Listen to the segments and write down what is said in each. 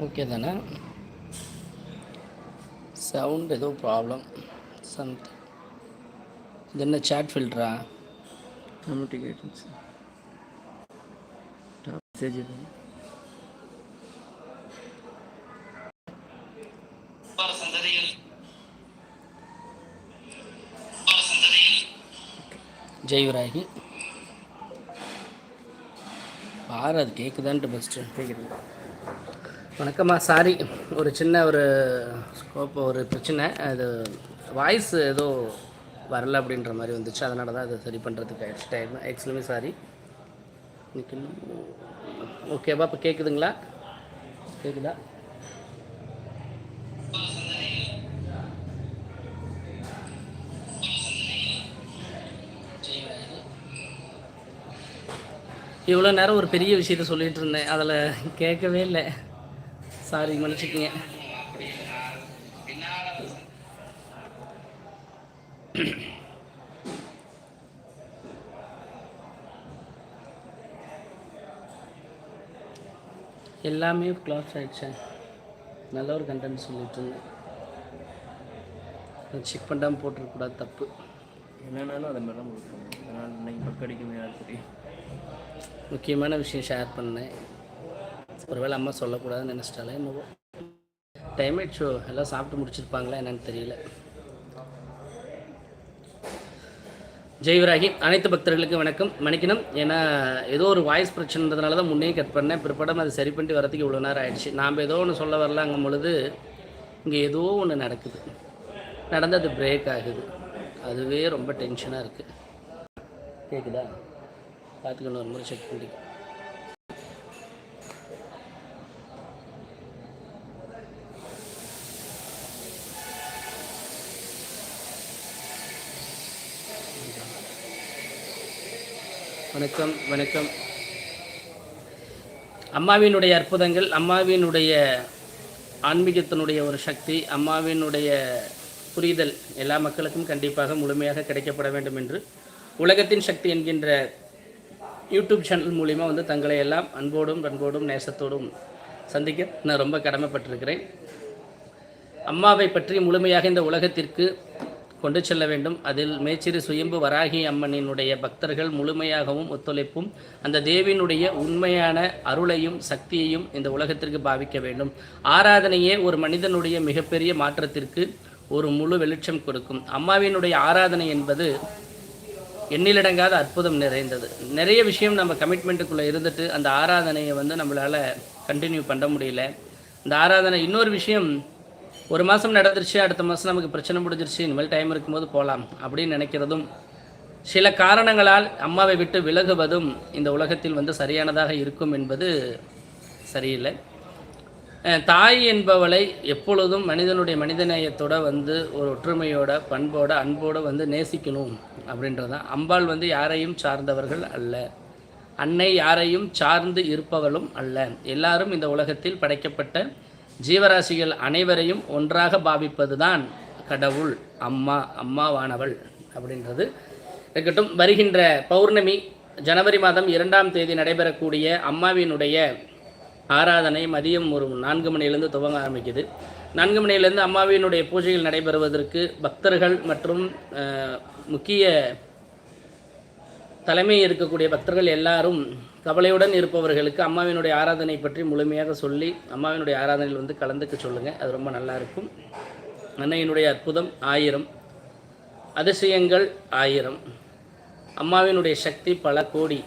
Okay தானே? Sound ஏதோ problem something இது என்ன சேட் ஃபில்டரா ஆட்டோமேட்டிக் டாப் மெசேஜ் ஜெய்வராகி. பாரு அது கேட்குதான்ட்டு பெஸ்ட்டு கேட்குது வணக்கம்மா. சாரி ஒரு சின்ன ஒரு ஸ்கோப் ஒரு பிரச்சனை. அது வாய்ஸ் ஏதோ வரல அப்படின்ற மாதிரி வந்துச்சு. அதனால தான் அதை சரி பண்ணுறதுக்கு ஆயிடுச்சு டைம் எக்ஸ்ட்ரீமி சாரி ஓகேவா இப்போ கேட்குதுங்களா கேட்குதா இவ்வளோ நேரம் ஒரு பெரிய விஷயத்த சொல்லிகிட்டு இருந்தேன். அதில் கேட்கவே இல்லை. சாரி மன்னிச்சுக்கங்க. எல்லாமே க்ளாஸ் ஆயிடுச்சு. நல்ல ஒரு கண்டென்ட் சொல்லிட்டு இருந்தேன். செக் பண்ணாமல் போட்டிருக்கூடாது தப்பு. என்னன்னாலும் அதை மாதிரி தான் கொடுக்கணும் அதனால் இன்னைக்கு பக்கம் அடிக்கும் யார் தெரியும் முக்கியமான விஷயம் ஷேர் பண்ணேன். ஒருவேளை அம்மா சொல்லக்கூடாதுன்னு நினச்சிட்டாலே என்னவோ. டைம் ஆயிடுச்சோ எல்லாம் சாப்பிட்டு முடிச்சிருப்பாங்களா என்னன்னு தெரியல. ஜெய்வராகி அனைத்து பக்தர்களுக்கும் வணக்கம் மணிக்கணும். ஏன்னா ஏதோ ஒரு வாய்ஸ் பிரச்சனைன்றதுனால தான் முன்னே கட் பண்ணேன். பிற்படம் அது சரி பண்ணி வரதுக்கு இவ்வளோ நேரம் ஆயிடுச்சு. நாம் ஏதோ ஒன்று சொல்ல வரலாங்கும் பொழுது இங்கே ஏதோ ஒன்று நடக்குது. நடந்து அது பிரேக் ஆகுது. அதுவே ரொம்ப டென்ஷனாக இருக்குது கேட்குதா பார்த்துக்கணும் ஒரு முறை செக் பண்ணி வணக்கம் வணக்கம். அம்மாவினுடைய அற்புதங்கள் அம்மாவினுடைய ஆன்மீகத்தினுடைய ஒரு சக்தி அம்மாவினுடைய புரிதல் எல்லா மக்களுக்கும் கண்டிப்பாக முழுமையாக கிடைக்கப்பட வேண்டும் என்று உலகத்தின் சக்தி என்கின்ற யூடியூப் சேனல் மூலிமா வந்து தங்களை எல்லாம் அன்போடும் பண்போடும் நேசத்தோடும் சந்திக்க நான் ரொம்ப கடமைப்பட்டிருக்கிறேன். அம்மாவை பற்றி முழுமையாக இந்த உலகத்திற்கு கொண்டு செல்ல வேண்டும். அதில் மேச்சிறு சுயம்பு வராகி அம்மனினுடைய பக்தர்கள் முழுமையாகவும் ஒத்துழைப்பும் அந்த தேவியினுடைய உண்மையான அருளையும் சக்தியையும் இந்த உலகத்திற்கு பாவிக்க வேண்டும். ஆராதனையே ஒரு மனிதனுடைய மிகப்பெரிய மாற்றத்திற்கு ஒரு முழு வெளிச்சம் கொடுக்கும். அம்மாவினுடைய ஆராதனை என்பது எண்ணிலடங்காத அற்புதம் நிறைந்தது. நிறைய விஷயம் நம்ம கமிட்மெண்ட்டுக்குள்ளே இருந்துட்டு அந்த ஆராதனையை வந்து நம்மளால் கண்டினியூ பண்ண முடியல. இந்த ஆராதனை இன்னொரு விஷயம் ஒரு மாதம் நடந்துருச்சு அடுத்த மாதம் நமக்கு பிரச்சனை முடிஞ்சிருச்சு இனிமேல் டைம் இருக்கும்போது போகலாம் அப்படின்னு நினைக்கிறதும் சில காரணங்களால் அம்மாவை விட்டு விலகுவதும் இந்த உலகத்தில் வந்து சரியானதாக இருக்கும் என்பது சரியில்லை. தாய் என்பவளை எப்பொழுதும் மனிதனுடைய மனிதநேயத்தோட வந்து ஒரு ஒற்றுமையோட பண்போட அன்போடு வந்து நேசிக்கணும் அப்படின்றது தான். அம்பாள் வந்து யாரையும் சார்ந்தவர்கள் அல்ல. அன்னை யாரையும் சார்ந்து இருப்பவளும் அல்ல. எல்லாரும் இந்த உலகத்தில் படைக்கப்பட்ட ஜீவராசிகள் அனைவரையும் ஒன்றாக பாவிப்பது தான் கடவுள் அம்மா அம்மாவானவள் அப்படின்றது. இருக்கட்டும் வருகின்ற பௌர்ணமி ஜனவரி மாதம் இரண்டாம் தேதி நடைபெறக்கூடிய அம்மாவினுடைய ஆராதனை மதியம் ஒரு நான்கு மணியிலிருந்து துவங்க ஆரம்பிக்குது. நான்கு மணியிலிருந்து அம்மாவினுடைய பூஜைகள் நடைபெறுவதற்கு பக்தர்கள் மற்றும் முக்கிய தலைமை இருக்கக்கூடிய பக்தர்கள் எல்லாரும் கவலையுடன் இருப்பவர்களுக்கு அம்மாவினுடைய ஆராதனை பற்றி முழுமையாக சொல்லி அம்மாவினுடைய ஆராதனையில் வந்து கலந்துக்க சொல்லுங்கள் அது ரொம்ப நல்லா இருக்கும். அன்னையினுடைய அற்புதம் ஆயிரம். அதிசயங்கள் ஆயிரம். அம்மாவினுடைய சக்தி பல கோடி.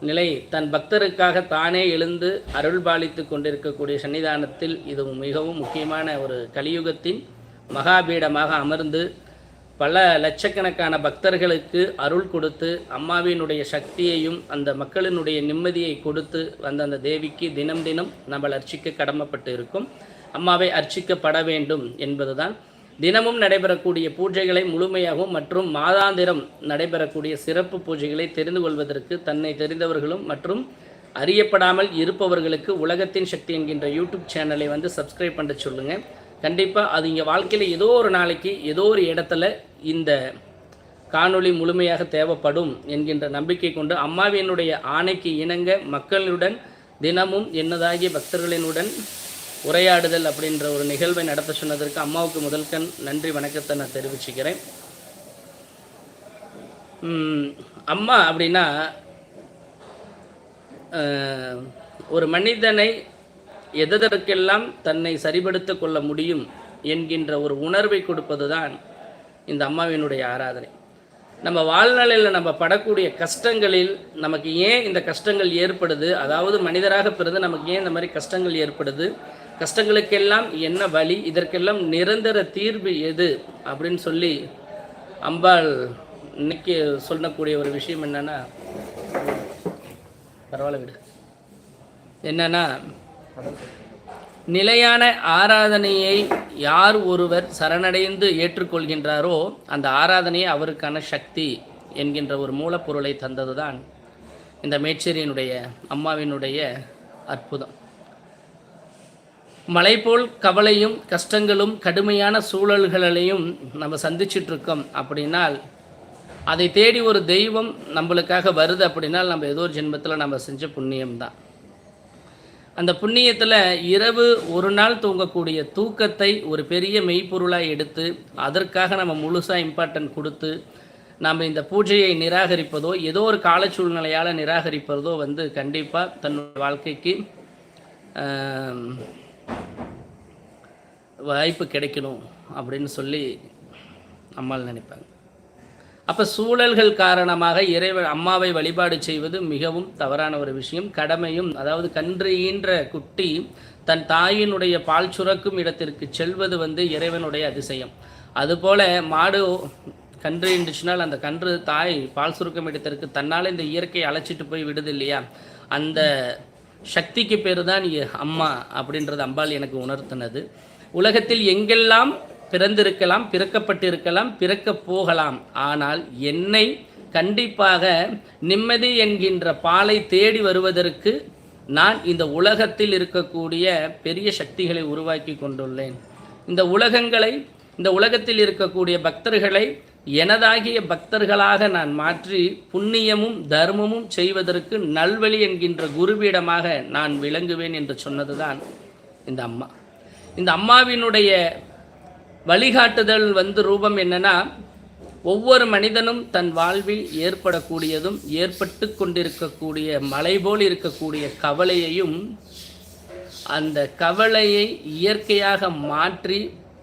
நிலை தன் பக்தருக்காக தானே எழுந்து அருள் பாலித்து கொண்டிருக்கக்கூடிய சன்னிதானத்தில் இது மிகவும் முக்கியமான ஒரு கலியுகத்தின் மகாபீடமாக அமர்ந்து பல லட்சக்கணக்கான பக்தர்களுக்கு அருள் கொடுத்து அம்மாவினுடைய சக்தியையும் அந்த மக்களினுடைய நிம்மதியை கொடுத்து வந்த அந்த தேவிக்கு தினம் தினம் நம்ம அர்ச்சிக்க கடமைப்பட்டு இருக்கும் அம்மாவை அர்ச்சிக்கப்பட வேண்டும் என்பதுதான். தினமும் நடைபெறக்கூடிய பூஜைகளை முழுமையாகவும் மற்றும் மாதாந்திரம் நடைபெறக்கூடிய சிறப்பு பூஜைகளை தெரிந்து கொள்வதற்கு தன்னை தெரிந்தவர்களும் மற்றும் அறியப்படாமல் இருப்பவர்களுக்கு உலகத்தின் சக்தி என்கின்ற யூடியூப் சேனலை வந்து சப்ஸ்கிரைப் பண்ண சொல்லுங்கள் கண்டிப்பாக அது இங்கே வாழ்க்கையில் ஏதோ ஒரு நாளைக்கு ஏதோ ஒரு இடத்துல இந்த காணொளி முழுமையாக தேவைப்படும் என்கின்ற நம்பிக்கை கொண்டு அம்மாவினுடைய ஆணைக்கு இணங்க மக்களுடன் தினமும் என்னதாகிய பக்தர்களினுடன் உரையாடுதல் அப்படின்ற ஒரு நிகழ்வை நடத்த சொன்னதற்கு அம்மாவுக்கு முதல் கண் நன்றி வணக்கத்தை நான் தெரிவிச்சுக்கிறேன். அம்மா அப்படின்னா ஒரு மனிதனை எதற்கெல்லாம் தன்னை சரிபடுத்த கொள்ள முடியும் என்கின்ற ஒரு உணர்வை கொடுப்பது தான் இந்த அம்மாவினுடைய ஆராதனை. நம்ம வாழ்நாளில் நம்ம படக்கூடிய கஷ்டங்களில் நமக்கு ஏன் இந்த கஷ்டங்கள் ஏற்படுது? அதாவது மனிதராக பிறந்து நமக்கு ஏன் இந்த மாதிரி கஷ்டங்கள் ஏற்படுது? கஷ்டங்களுக்கெல்லாம் என்ன வழி? இதற்கெல்லாம் நிரந்தர தீர்வு எது? அப்படின்னு சொல்லி அம்பாள் இன்னைக்கு சொல்லக்கூடிய ஒரு விஷயம் என்னன்னா பரவாயில்ல விடு. என்னன்னா நிலையான ஆராதனையை யார் ஒருவர் சரணடைந்து ஏற்றுக்கொள்கின்றாரோ அந்த ஆராதனையே அவருக்கான சக்தி என்கின்ற ஒரு மூலப்பொருளை தந்ததுதான் இந்த மேச்சேரியினுடைய அம்மாவினுடைய அற்புதம். மலை போல் கவலையும் கஷ்டங்களும் கடுமையான சூழல்களையும் நம்ம சந்திச்சிட்டு இருக்கோம் அப்படின்னால் அதை தேடி ஒரு தெய்வம் நம்மளுக்காக வருது அப்படின்னால் நம்ம ஏதோ ஒரு ஜென்மத்தில் நம்ம செஞ்ச புண்ணியம்தான். அந்த புண்ணியத்தில் இரவு ஒரு நாள் தூங்கக்கூடிய தூக்கத்தை ஒரு பெரிய மெய்ப்பொருளாக எடுத்து அதற்காக நம்ம முழுசாக இம்பார்ட்டன்ட் கொடுத்து நாம் இந்த பூஜையை நிராகரிப்பதோ ஏதோ ஒரு கால சூழ்நிலையால் நிராகரிப்பதோ வந்து கண்டிப்பாக தன்னுடைய வாழ்க்கைக்கு வாய்ப்பு கிடைக்கணும் அப்படின்னு சொல்லி அம்மாள் நினைப்பாங்க. அப்போ சூழல்கள் காரணமாக இறைவன் அம்மாவை வழிபாடு செய்வது மிகவும் தவறான ஒரு விஷயம். கடமையும் அதாவது கன்று ஈன்ற குட்டி தன் தாயினுடைய பால் சுரக்கும் இடத்திற்கு செல்வது வந்து இறைவனுடைய அதிசயம். அதுபோல மாடு கன்று இருந்துச்சுனால் அந்த கன்று தாய் பால் சுருக்கம் இடத்திற்கு தன்னால் இந்த இயற்கையை அழைச்சிட்டு போய் விடுது இல்லையா? அந்த சக்திக்கு பேர் தான் அம்மா அப்படின்றது அம்பாள் எனக்கு உணர்த்தினது. உலகத்தில் எங்கெல்லாம் பிறந்திருக்கலாம் பிறக்கப்பட்டிருக்கலாம் பிறக்கப் போகலாம். ஆனால் என்னை கண்டிப்பாக நிம்மதி என்கின்ற பாலை தேடி வருவதற்கு நான் இந்த உலகத்தில் இருக்கக்கூடிய பெரிய சக்திகளை உருவாக்கி கொண்டுள்ளேன். இந்த உலகங்களை இந்த உலகத்தில் இருக்கக்கூடிய பக்தர்களை எனதாகிய பக்தர்களாக நான் மாற்றி புண்ணியமும் தர்மமும் செய்வதற்கு நல்வழி என்கின்ற குருபீடமாக நான் விளங்குவேன் என்று சொன்னதுதான் இந்த அம்மா. இந்த அம்மாவினுடைய வழிகாட்டுதல் வந்து ரூபம் என்னன்னா ஒவ்வொரு மனிதனும் தன் வாழ்வில் ஏற்படக்கூடியதும் ஏற்பட்டு கொண்டிருக்கக்கூடிய மலை போல் இருக்கக்கூடிய கவலையையும் அந்த கவலையை இயற்கையாக மாற்றி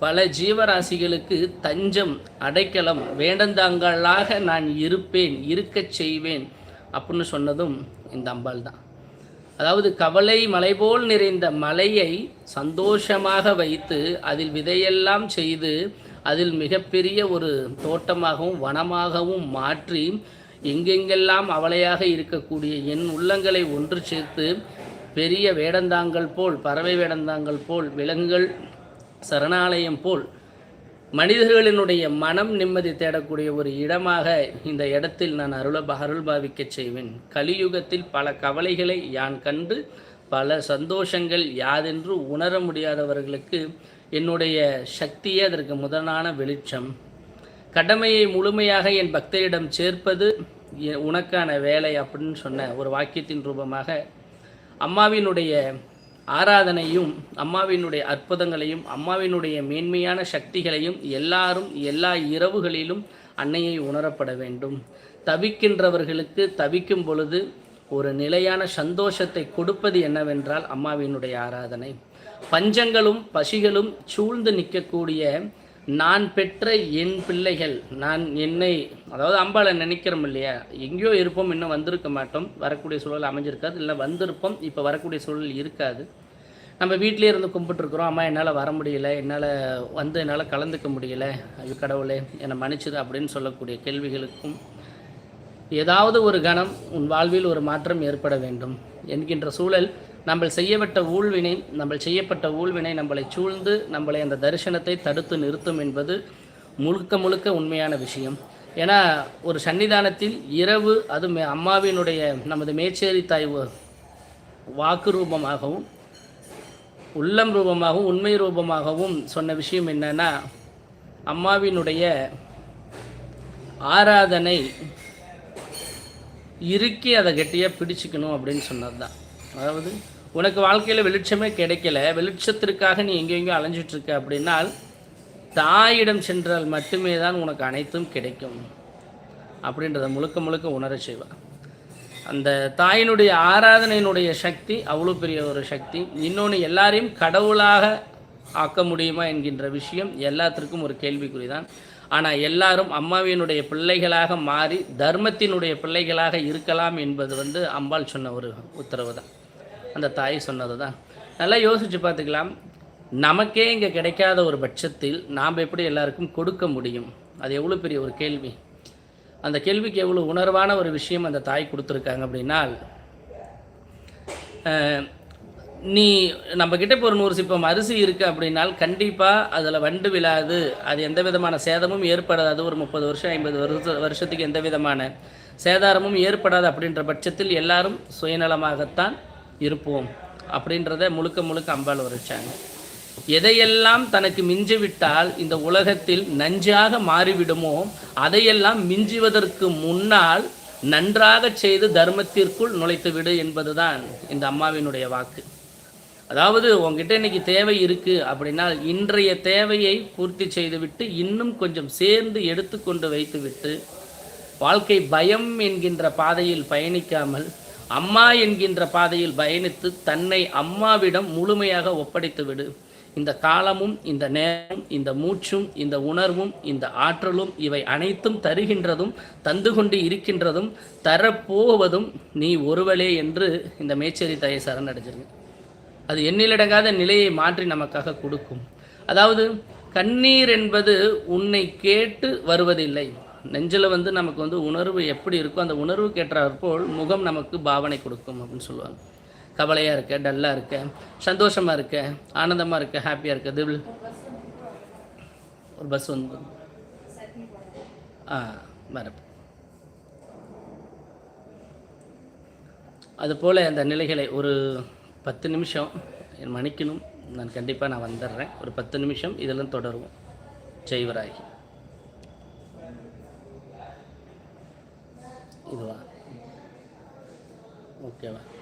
பல ஜீவராசிகளுக்கு தஞ்சம் அடைக்கலம் வேண்டந்தாங்களாக நான் இருப்பேன் இருக்கச் செய்வேன் அப்படின்னு சொன்னதும் இந்த அம்பாள் தான் அதாவது கவலை மலை போல் நிறைந்த மலையை சந்தோஷமாக வைத்து அதில் விதையெல்லாம் செய்து அதில் மிகப்பெரிய ஒரு தோட்டமாகவும் வனமாகவும் மாற்றி எங்கெங்கெல்லாம் அவளையாக இருக்கக்கூடிய என் உள்ளங்களை ஒன்று சேர்த்து பெரிய வேடந்தாங்கல் போல் பறவை வேடந்தாங்கல் போல் விலங்குகள் சரணாலயம் போல் மனிதர்களினுடைய மனம் நிம்மதி தேடக்கூடிய ஒரு இடமாக இந்த இடத்தில் நான் அருள அருள் பாவிக்கச் செய்வேன். கலியுகத்தில் பல கவலைகளை யான் கண்டு பல சந்தோஷங்கள் யாதென்று உணர முடியாதவர்களுக்கு என்னுடைய சக்தியே அதற்கு முதலான வெளிச்சம். கடமையை முழுமையாக என் பக்தரிடம் சேர்ப்பது எ- உனக்கான வேலை அப்படின்னு சொன்ன ஒரு வாக்கியத்தின் ரூபமாக அம்மாவினுடைய ஆராதனையும் அம்மாவினுடைய அற்புதங்களையும் அம்மாவினுடைய மேன்மையான சக்திகளையும் எல்லாரும் எல்லா இரவுகளிலும் அன்னையை உணரப்பட வேண்டும். தவிக்கின்றவர்களுக்கு தவிக்கும் பொழுது ஒரு நிலையான சந்தோஷத்தை கொடுப்பது என்னவென்றால் அம்மாவினுடைய ஆராதனை. பஞ்சங்களும் பசிகளும் சூழ்ந்து நிற்கக்கூடிய நான் பெற்ற என் பிள்ளைகள் நான் என்னை அதாவது அம்பாளை நினைக்கிறோம் இல்லையா? எங்கேயோ இருப்போம் இன்னும் வந்திருக்க மாட்டோம். வரக்கூடிய சூழல் அமைஞ்சிருக்காது. இல்லை வந்திருப்போம். இப்போ வரக்கூடிய சூழல் இருக்காது. நம்ம வீட்டிலே இருந்து கும்பிட்டுருக்குறோம். அம்மா என்னால் வர முடியல. என்னால் வந்து என்னால் கலந்துக்க முடியல. ஐயோ கடவுளே என்னை மன்னிச்சிடு அப்படின்னு சொல்லக்கூடிய கேள்விகளுக்கும் ஏதாவது ஒரு கணம் உன் வாழ்வில் ஒரு மாற்றம் ஏற்பட வேண்டும் என்கின்ற சூழல் நம்ம செய்யப்பட்ட ஊழ்வினை நம்ம செய்யப்பட்ட ஊழ்வினை நம்மளை சூழ்ந்து நம்மளை அந்த தரிசனத்தை தடுத்து நிறுத்தும் என்பது முழுக்க முழுக்க உண்மையான விஷயம். ஏன்னா ஒரு சன்னிதானத்தில் இரவு அது மே- அம்மாவினுடைய நமது மேச்சேரி தாய் வாக்கு ரூபமாகவும் உள்ளம் ரூபமாகவும் உண்மை ரூபமாகவும் சொன்ன விஷயம் என்னன்னா அம்மாவினுடைய ஆராதனை இறுக்கி அதை கெட்டியாக பிடிச்சிக்கணும் அப்படின்னு சொன்னது தான் அதாவது உனக்கு வாழ்க்கையில் வெளிச்சமே கிடைக்கல. வெளிச்சத்திற்காக நீ எங்கெங்கோ அலைஞ்சிட்ருக்க அப்படின்னால் தாயிடம் சென்றால் மட்டுமே தான் உனக்கு அனைத்தும் கிடைக்கும். அப்படின்றத முழுக்க முழுக்க உணரச் செய்வார் அந்த தாயினுடைய ஆராதனையினுடைய சக்தி அவ்வளோ பெரிய ஒரு சக்தி. இன்னொன்று எல்லாரையும் கடவுளாக ஆக்க முடியுமா என்கின்ற விஷயம் எல்லாத்திற்கும் ஒரு கேள்விக்குறி தான் ஆனால் எல்லாரும் அம்மாவினுடைய பிள்ளைகளாக மாறி தர்மத்தினுடைய பிள்ளைகளாக இருக்கலாம் என்பது வந்து அம்பாள் சொன்ன ஒரு உத்தரவு தான் அந்த தாய் சொன்னது தான் நல்லா யோசித்து பார்த்துக்கலாம். நமக்கே இங்கே கிடைக்காத ஒரு பட்சத்தில் நாம் எப்படி எல்லாருக்கும் கொடுக்க முடியும்? அது எவ்வளோ பெரிய ஒரு கேள்வி. அந்த கேள்விக்கு எவ்வளோ உணர்வான ஒரு விஷயம் அந்த தாய் கொடுத்துருக்காங்க அப்படின்னா நீ நம்மக்கிட்ட இப்போ ஒரு நூறு சிப்பம் அரிசி இருக்குது அப்படின்னால் கண்டிப்பாக அதில் வண்டு விழாது. அது எந்த விதமான சேதமும் ஏற்படாது. ஒரு முப்பது வருஷம் ஐம்பது வருஷ வருஷத்துக்கு எந்த விதமான சேதாரமும் ஏற்படாது அப்படின்ற பட்சத்தில் எல்லாரும் சுயநலமாகத்தான் இருப்போம் அப்படின்றத முழுக்க முழுக்க அம்பாள் வரைச்சாங்க எதையெல்லாம் தனக்கு மிஞ்சிவிட்டால் இந்த உலகத்தில் நஞ்சாக மாறிவிடுமோ அதையெல்லாம் மிஞ்சுவதற்கு முன்னால் நன்றாக செய்து தர்மத்திற்குள் நுழைத்து விடு என்பதுதான் இந்த அம்மாவினுடைய வாக்கு. அதாவது உங்ககிட்ட இன்னைக்கு தேவை இருக்குது அப்படின்னா இன்றைய தேவையை பூர்த்தி செய்துவிட்டு இன்னும் கொஞ்சம் சேர்ந்து எடுத்துக்கொண்டு வைத்துவிட்டு வாழ்க்கை பயம் என்கின்ற பாதையில் பயணிக்காமல் அம்மா என்கின்ற பாதையில் பயணித்து தன்னை அம்மாவிடம் முழுமையாக ஒப்படைத்து விடு. இந்த காலமும் இந்த நேரமும் இந்த மூச்சும் இந்த உணர்வும் இந்த ஆற்றலும் இவை அனைத்தும் தருகின்றதும் தந்து கொண்டு இருக்கின்றதும் தரப்போவதும் நீ ஒருவளே என்று இந்த மேச்சேரி தாயை சரணடைஞ்சிருங்க. அது எண்ணிலடங்காத நிலையை மாற்றி நமக்காக கொடுக்கும். அதாவது கண்ணீர் என்பது உன்னை கேட்டு வருவதில்லை. நெஞ்சில் வந்து நமக்கு வந்து உணர்வு எப்படி இருக்கோ அந்த உணர்வு கேட்டாற்போல் முகம் நமக்கு பாவனை கொடுக்கும் அப்படின்னு சொல்லுவாங்க. கவலையாக இருக்க டல்லாக இருக்க சந்தோஷமாக இருக்க ஆனந்தமாக இருக்க ஹாப்பியாக இருக்க தில் ஒரு பஸ் வந்து ஆ மரப்பு அதுபோல் அந்த நிலைகளை ஒரு பத்து நிமிஷம் என் மன்னிக்கணும். நான் கண்டிப்பாக நான் வந்துடுறேன் ஒரு பத்து நிமிஷம் இதெல்லாம் தொடருவோம். ஜெய்வராகி. இதுவா ஓகேவா